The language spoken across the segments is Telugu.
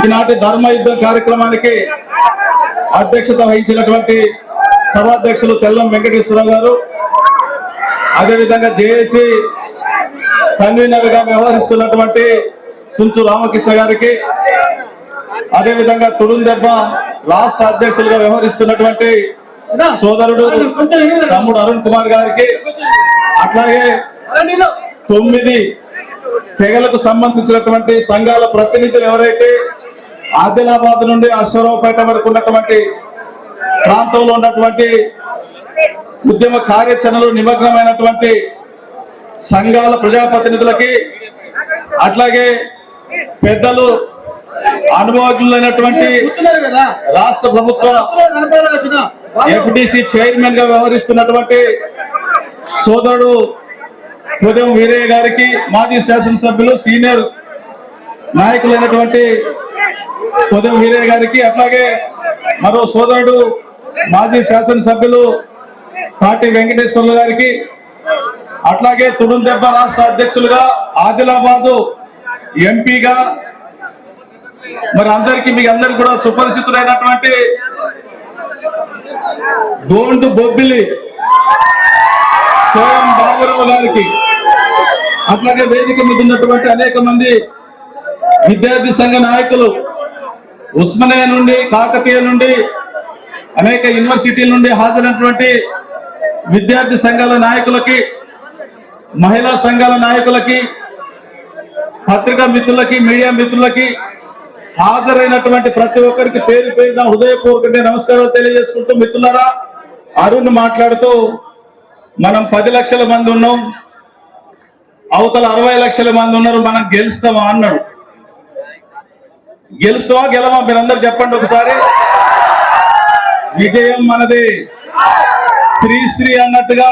ఈనాటి ధర్మ యుద్ధం కార్యక్రమానికి అధ్యక్షత వహించినటువంటి సభాధ్యక్షులు తెల్లం వెంకటేశ్వరరావు గారు అదేవిధంగా జేఏసీ కన్వీనర్గా వ్యవహరిస్తున్నటువంటి సుంచు రామకృష్ణ గారికి అదేవిధంగా తుడుందెబ్బ రాష్ట్ర అధ్యక్షులుగా వ్యవహరిస్తున్నటువంటి సోదరుడు తమ్ముడు అరుణ్ కుమార్ గారికి అట్లాగే తొమ్మిది తెగలకు సంబంధించినటువంటి సంఘాల ప్రతినిధులు ఎవరైతే ఆదిలాబాద్ నుండి అశ్వరావుపేట వరకు ఉన్నటువంటి ప్రాంతంలో ఉన్నటువంటి ఉద్యమ కార్యాచరణలో నిమగ్నమైనటువంటి సంఘాల ప్రజాప్రతినిధులకి అట్లాగే పెద్దలు అనుభవజ్ఞులైనటువంటి రాష్ట్ర ప్రభుత్వ ఎఫ్డిసి చైర్మన్గా వ్యవహరిస్తున్నటువంటి సోదరుడు ఉదయం వీరయ్య గారికి మాజీ శాసనసభ్యులు సీనియర్ నాయకులైనటువంటి ఉదయం వీరయ్య గారికి అట్లాగే మరో సోదరుడు మాజీ శాసనసభ్యులు తాటి వెంకటేశ్వర్లు గారికి అట్లాగే తుడుందెబ్బ రాష్ట్ర అధ్యక్షులుగా ఆదిలాబాదు ఎంపీగా మరి అందరికీ మీకు అందరికి కూడా సుపరిచితులైనటువంటి గోండు బొబ్బిలి సోయం బాబురావు గారికి అట్లాగే వేదిక మీద ఉన్నటువంటి అనేక మంది విద్యార్థి సంఘ నాయకులు ఉస్మానియా నుండి కాకతీయ నుండి అనేక యూనివర్సిటీల నుండి హాజరైనటువంటి విద్యార్థి సంఘాల నాయకులకి మహిళా సంఘాల నాయకులకి పత్రికా మిత్రులకి మీడియా మిత్రులకి హాజరైనటువంటి ప్రతి ఒక్కరికి పేరు పేరున హృదయపూర్వకంగా నమస్కారాలు తెలియజేసుకుంటూ మిత్రులారా అరుణ్ మాట్లాడుతూ మనం పది లక్షల మంది ఉన్నాం అవతల అరవై లక్షల మంది ఉన్నారు మనం గెలుస్తామా అన్నాడు. గెలుస్తావా గెలవా? మీరందరూ చెప్పండి ఒకసారి. విజయం మనది. శ్రీశ్రీ అన్నట్టుగా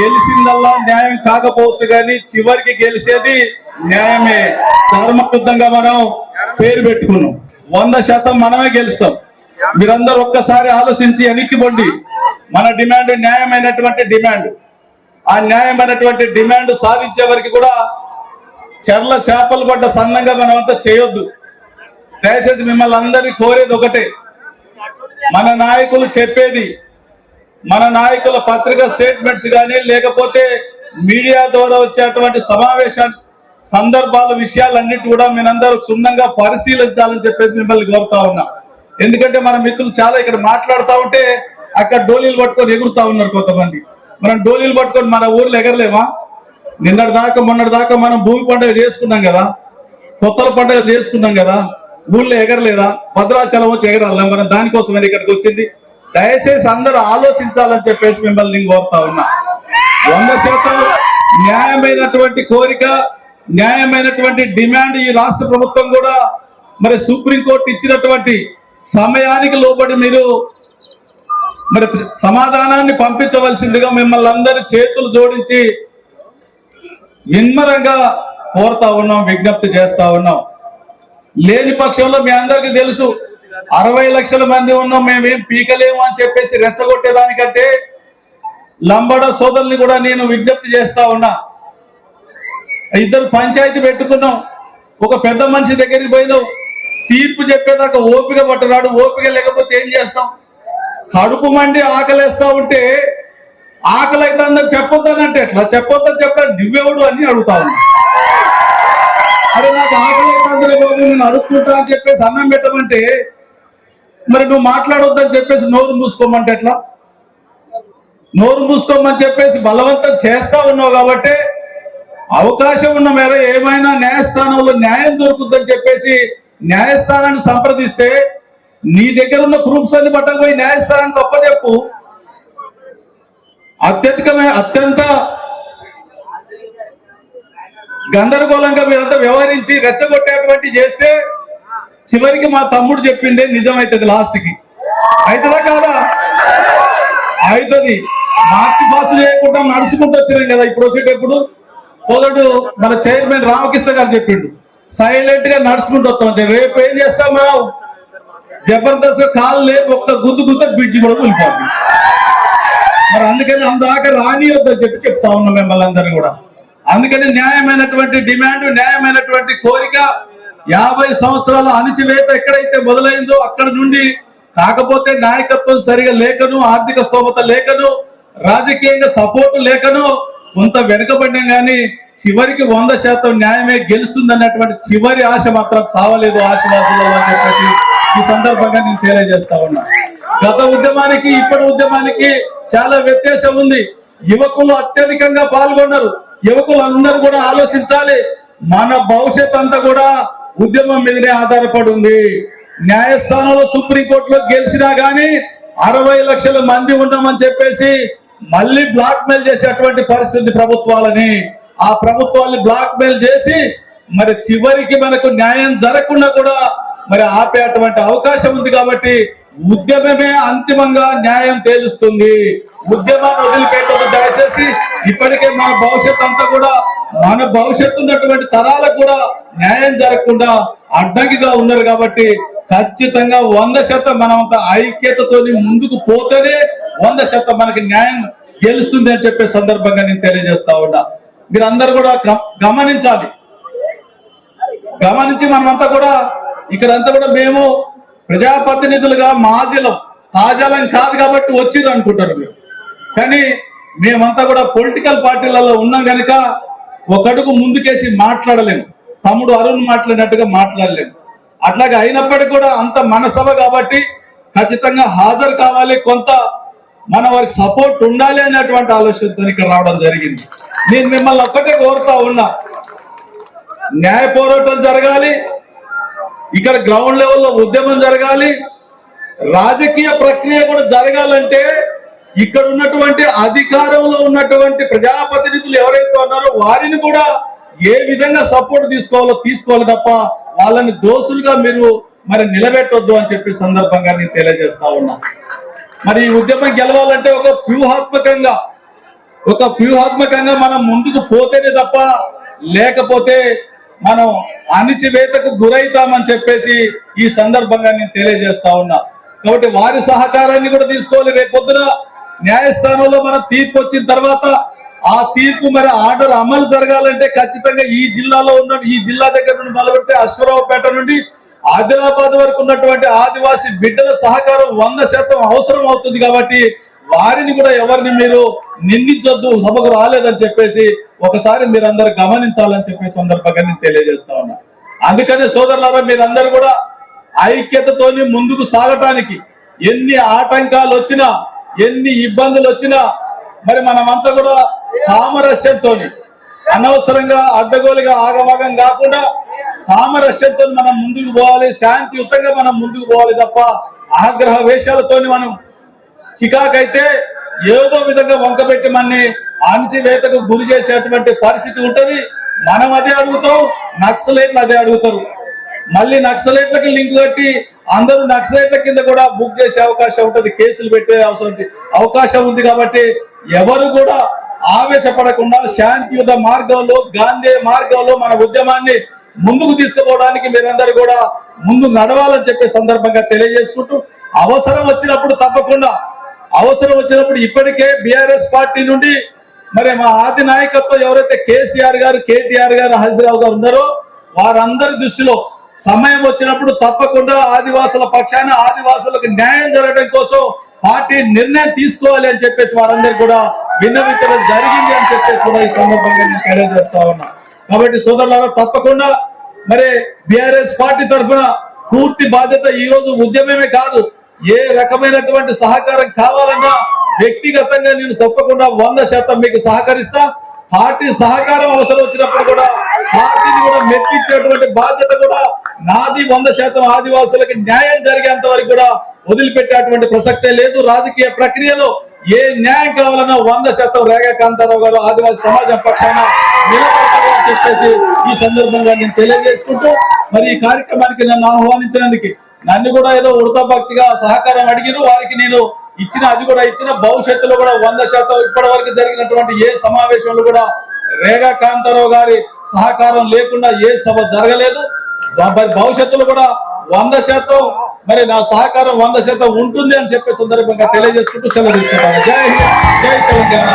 గెలిచిందల్లా న్యాయం కాకపోవచ్చు కానీ చివరికి గెలిచేది న్యాయమే. ధర్మబద్ధంగా మనం పేరు పెట్టుకున్నాం. వంద శాతం మనమే గెలుస్తాం. మీరందరూ ఒక్కసారి ఆలోచించి వెనక్కిపోండి మన డిమాండ్ న్యాయమైనటువంటి డిమాండ్. ఆ న్యాయమైనటువంటి డిమాండ్ సాధించే వరకు కూడా చెర్ల చేపలు పడ్డ సన్నంగా మనం చేయొద్దు. దయచేసి మిమ్మల్ని అందరినీ కోరేది ఒకటే. మన నాయకులు చెప్పేది మన నాయకుల పత్రిక స్టేట్మెంట్స్ కానీ లేకపోతే మీడియా ద్వారా వచ్చేటువంటి సమావేశ సందర్భాల విషయాలన్నిటి కూడా మీరందరూ క్షుణ్ణంగా పరిశీలించాలని చెప్పేసి మిమ్మల్ని కోరుతా ఉన్నా. ఎందుకంటే మన మిత్రులు చాలా ఇక్కడ మాట్లాడుతూ ఉంటే అక్కడ డోలీలు పట్టుకొని ఎగురుతా ఉన్నారు కొంతమంది. మనం డోలీలు పట్టుకొని మన ఊర్లో ఎగరలేమా? నిన్నటి దాకా మొన్నటి దాకా మనం భూమి పండుగ చేసుకున్నాం కదా. కొత్తల పండుగ చేసుకున్నాం కదా. ఊళ్ళో ఎగరలేదా? భద్రాచలం వచ్చి ఎగరాలి? మనం దానికోసమే ఇక్కడికి వచ్చింది. దయచేసి అందరూ ఆలోచించాలని చెప్పేసి మిమ్మల్ని కోరుతా ఉన్నా. వంద శాతం న్యాయమైనటువంటి కోరిక న్యాయమైనటువంటి డిమాండ్ ఈ రాష్ట్ర ప్రభుత్వం కూడా మరి సుప్రీంకోర్టు ఇచ్చినటువంటి సమయానికి లోబడి మీరు మరి సమాధానాన్ని పంపించవలసిందిగా మిమ్మల్ని అందరి చేతులు జోడించి విన్మరంగా కోరుతా ఉన్నాం విజ్ఞప్తి చేస్తా ఉన్నాం. లేని పక్షంలో మీ అందరికీ తెలుసు అరవై లక్షల మంది ఉన్నాం మేమేం పీకలేము అని చెప్పేసి రెచ్చగొట్టేదానికంటే లంబడ సోదరుని కూడా నేను విజ్ఞప్తి చేస్తా ఉన్నా. ఇద్దరు పంచాయతీ పెట్టుకున్నాం ఒక పెద్ద మనిషి దగ్గరికి పోయినాం తీర్పు చెప్పేదాకా ఓపిక పట్టరాడు ఓపిక లేకపోతే ఏం చేస్తాం? కడుపు మండి ఆకలేస్తా ఉంటే ఆకలి అయితే అందరు చెప్పొద్దనంటే ఎట్లా? చెప్పొద్దని చెప్పాడు నువ్వెవడు అని అడుగుతా ఉన్నా. అరే నాకు ఆకలి అయితే బాబు నేను అడుక్కుంటా అని చెప్పేసి అన్నం పెట్టమంటే మరి నువ్వు మాట్లాడొద్దని చెప్పేసి నోరు మూసుకోమంటే ఎట్లా? నోరు మూసుకోమని చెప్పేసి బలవంతం చేస్తా ఉన్నావు కాబట్టి అవకాశం ఉన్న మేర ఏమైనా న్యాయస్థానంలో న్యాయం దొరుకుద్దని చెప్పేసి న్యాయస్థానాన్ని సంప్రదిస్తే నీ దగ్గర ఉన్న ప్రూఫ్స్ అన్ని పట్టకపోయి న్యాయస్థానానికి గొప్ప చెప్పు. అత్యధికమైన అత్యంత గందరగోళంగా మీరంతా వ్యవహరించి రెచ్చగొట్టేటువంటి చేస్తే చివరికి మా తమ్ముడు చెప్పిందే నిజమైతుంది లాస్ట్కి అవుతుందా కాదా? అవుతుంది మార్చి పాస్ చేయకుండా నడుచుకుంటూ వచ్చినాం కదా ఇప్పుడు వచ్చేటప్పుడు. సోదరుడు మన చైర్మన్ రామకృష్ణ గారు చెప్పిండు. సైలెంట్గా నడుచుకుంటూ వస్తాం. రేపు ఏం చేస్తాం మనం? జబర్దస్త్ కాలు లేపు ఒక్క గుద్దు గుద్ద బ్రిడ్జి కూడా కూలిపోతుంది మరి అందుకని అందాక రానియొద్దని చెప్పి చెప్తా ఉన్నాం మిమ్మల్ని అందరినీ కూడా. అందుకని న్యాయమైనటువంటి డిమాండ్ న్యాయమైనటువంటి కోరిక యాభై సంవత్సరాల అణిచివేత ఎక్కడైతే మొదలైందో అక్కడ నుండి కాకపోతే నాయకత్వం సరిగా లేకను ఆర్థిక స్తోమత లేకను రాజకీయంగా సపోర్ట్ లేకను కొంత వెనుకబడిన కానీ చివరికి వంద శాతం న్యాయమే గెలుస్తుంది అన్నటువంటి చివరి ఆశ మాత్రం చావలేదు ఆశవాదులు అని చెప్పేసి ఈ సందర్భంగా నేను తెలియజేస్తా ఉన్నా. గత ఉద్యమానికి ఇప్పటి ఉద్యమానికి చాలా వ్యత్యాసం ఉంది. యువకులు అత్యధికంగా పాల్గొన్నారు. యువకులందరూ కూడా ఆలోచించాలి. మన భవిష్యత్ అంతా కూడా ఉద్యమం మీదనే ఆధారపడి ఉంది న్యాయస్థానంలో సుప్రీంకోర్టులో గెలిచినా గానీ అరవై లక్షల మంది ఉన్నామని చెప్పేసి మళ్ళీ బ్లాక్ మెయిల్ చేసేటువంటి పరిస్థితి ప్రభుత్వాలని. ఆ ప్రభుత్వాన్ని బ్లాక్ మెయిల్ చేసి మరి చివరికి మనకు న్యాయం జరగకుండా కూడా మరి ఆపేటువంటి అవకాశం ఉంది కాబట్టి ఉద్యమమే అంతిమంగా న్యాయం తేలుస్తుంది. ఉద్యమాన్ని వదిలిపెట్టదు దయచేసి ఇప్పటికే మన భవిష్యత్ అంతా కూడా మన భవిష్యత్తు ఉన్నటువంటి తరాలకు కూడా న్యాయం జరగకుండా అడ్డంకిగా ఉన్నారు కాబట్టి ఖచ్చితంగా వంద శాతం మనమంతా ఐక్యతతో ముందుకు పోతేనే వంద శాతం మనకి న్యాయం గెలుస్తుంది అని చెప్పే సందర్భంగా నేను తెలియజేస్తా ఉన్నా. మీరందరూ కూడా గమ- గమనించాలి. గమనించి మనమంతా కూడా ఇక్కడంతా కూడా మేము ప్రజాప్రతినిధులుగా మాజీలం తాజాలం కాదు కాబట్టి వచ్చింది అనుకుంటారు మీరు. కానీ మేమంతా కూడా పొలిటికల్ పార్టీలలో ఉన్నాం కనుక ఒకడుకు ముందుకేసి మాట్లాడలేము తమ్ముడు అరుణ్ మాట్లాడినట్టుగా మాట్లాడలేము అట్లాగే అయినప్పటికీ కూడా అంత మన సభ కాబట్టి ఖచ్చితంగా హాజరు కావాలి. కొంత మన వారికి సపోర్ట్ ఉండాలి అనేటువంటి ఆలోచనతో ఇక్కడ రావడం జరిగింది. నేను మిమ్మల్ని ఒక్కటే కోరుతా ఉన్నా న్యాయ పోరాటం జరగాలి. ఇక్కడ గ్రౌండ్ లెవెల్లో ఉద్యమం జరగాలి. రాజకీయ ప్రక్రియ కూడా జరగాలంటే ఇక్కడ ఉన్నటువంటి అధికారంలో ఉన్నటువంటి ప్రజాప్రతినిధులు ఎవరైతే ఉన్నారో వారిని కూడా ఏ విధంగా సపోర్ట్ తీసుకోవాలో తీసుకోవాలి తప్ప వాళ్ళని దోషులుగా మీరు మరి నిలబెట్టొద్దు అని చెప్పి సందర్భంగా నేను తెలియజేస్తా ఉన్నా. మరి ఈ ఉద్యమం గెలవాలంటే ఒక వ్యూహాత్మకంగా ఒక వ్యూహాత్మకంగా మనం ముందుకు పోతేనే తప్ప లేకపోతే మనం అణిచివేతకు గురైతామని చెప్పేసి ఈ సందర్భంగా నేను తెలియజేస్తా ఉన్నా. కాబట్టి వారి సహకారాన్ని కూడా తీసుకోవాలి. రేపొద్దున న్యాయస్థానంలో మన తీర్పు వచ్చిన తర్వాత ఆ తీర్పు మరి ఆర్డర్ అమలు జరగాలంటే ఖచ్చితంగా ఈ జిల్లాలో ఉన్న ఈ జిల్లా దగ్గర నుండి మొదలుపెడితే అశ్వరావుపేట నుండి ఆదిలాబాద్ వరకు ఉన్నటువంటి ఆదివాసీ బిడ్డల సహకారం వంద శాతం అవసరం అవుతుంది కాబట్టి వారిని కూడా ఎవరిని మీరు నిందించొద్దు సభకు రాలేదని చెప్పేసి ఒకసారి మీరందరూ గమనించాలని చెప్పే సందర్భంగా నేను తెలియజేస్తా ఉన్నా. అందుకనే సోదరులారా మీరందరూ కూడా ఐక్యతతోని ముందుకు సాగటానికి ఎన్ని ఆటంకాలు వచ్చినా ఎన్ని ఇబ్బందులు వచ్చినా మరి మనమంతా కూడా సామరస్యంతో అనవసరంగా అడ్డగోలుగా ఆగమాగం కాకుండా సామరస్యంతో మనం ముందుకు పోవాలి శాంతియుతంగా మనం ముందుకు పోవాలి తప్ప ఆగ్రహ వేషాలతోని మనం చికాకైతే ఏదో విధంగా వంకబెట్టి మనని అణచివేతకు గురి చేసేటువంటి పరిస్థితి ఉంటది. మనం అదే అడుగుతాం నక్సలైట్లు అదే అడుగుతారు. మళ్ళీ నక్సలైట్లకి లింక్ కట్టి అందరూ నక్సలైట్ల కింద కూడా బుక్ చేసే అవకాశం ఉంటుంది కేసులు పెట్టే అవసరం అవకాశం ఉంది కాబట్టి ఎవరు కూడా ఆవేశపడకుండా శాంతియుత మార్గంలో గాంధీ మార్గంలో మన ఉద్యమాన్ని ముందుకు తీసుకుపోవడానికి మీరందరూ కూడా ముందు నడవాలని చెప్పే సందర్భంగా తెలియజేసుకుంటూ అవసరం వచ్చినప్పుడు తప్పకుండా అవసరం వచ్చినప్పుడు ఇప్పటికే బీఆర్ఎస్ పార్టీ నుండి మరి మా ఆది నాయకత్వం ఎవరైతే కేసీఆర్ గారు కేటీఆర్ గారు హజీరావు గారు ఉన్నారో వారందరి దృష్టిలో సమయం వచ్చినప్పుడు తప్పకుండా ఆదివాసుల పక్షాన ఆదివాసులకు న్యాయం జరగడం కోసం పార్టీ నిర్ణయం తీసుకోవాలి అని చెప్పేసి వారందరూ కూడా విన్నవించడం జరిగింది అని చెప్పేసి కూడా ఈ సందర్భంగా నేను తెలియజేస్తా ఉన్నా. కాబట్టి సోదరులారా తప్పకుండా మరి బిఆర్ఎస్ పార్టీ తరఫున పూర్తి బాధ్యత ఈ రోజు ఉద్యమమే కాదు ఏ రకమైనటువంటి సహకారం కావాలన్నా వ్యక్తిగతంగా నేను తప్పకుండా వంద శాతం మీకు సహకరిస్తా. పార్టీ సహకారం అవసరం వచ్చినప్పుడు కూడా పార్టీని కూడా మెప్పించేటువంటి బాధ్యత కూడా నాది వంద శాతం ఆదివాసులకు న్యాయం జరిగేంత వరకు కూడా వదిలిపెట్టేటువంటి ప్రసక్తే లేదు. రాజకీయ ప్రక్రియలో ఏ న్యాయం కావాలన్నా వంద శాతం రేఖా కాంతారావు గారు ఆదివాసీ సమాజం పక్షాన నిలబడతారు అని చెప్పేసి ఈ సందర్భంగా నేను తెలియజేసుకుంటూ మరి ఈ కార్యక్రమానికి నన్ను ఆహ్వానించినందుకు నన్ను కూడా ఏదో ఉడతా భక్తిగా సహకారం అడిగిరు. వారికి నేను ఇచ్చిన అది కూడా ఇచ్చిన భవిష్యత్తులో కూడా వంద శాతం ఇప్పటి వరకు జరిగినటువంటి ఏ సమావేశంలో కూడా రేగా కాంతారావు గారి సహకారం లేకుండా ఏ సభ జరగలేదు. మరి భవిష్యత్తులో కూడా వంద శాతం మరి నా సహకారం వంద శాతం ఉంటుంది అని చెప్పే సందర్భంగా తెలియజేసుకుంటూ సెలవు తీసుకుంటాను. జై జై తెలంగాణ.